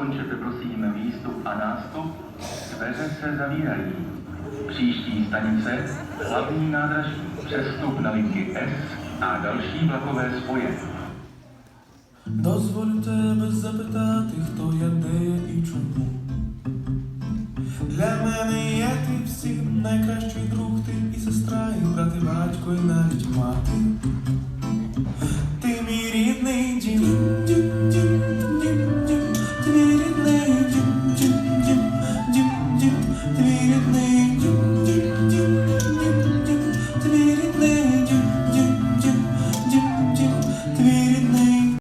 dokončete prosím výstup a nástup, dveře se zavírají. Příští stanice, hlavní nádraží, přestup na linky S a další vlakové spoje. Дозвольте без запитати, хто я, де я і чому. Для мене є ти всім найкращий друг, ти і сестра, і брат, і батько, і навіть мати. дім, твій рідний дім.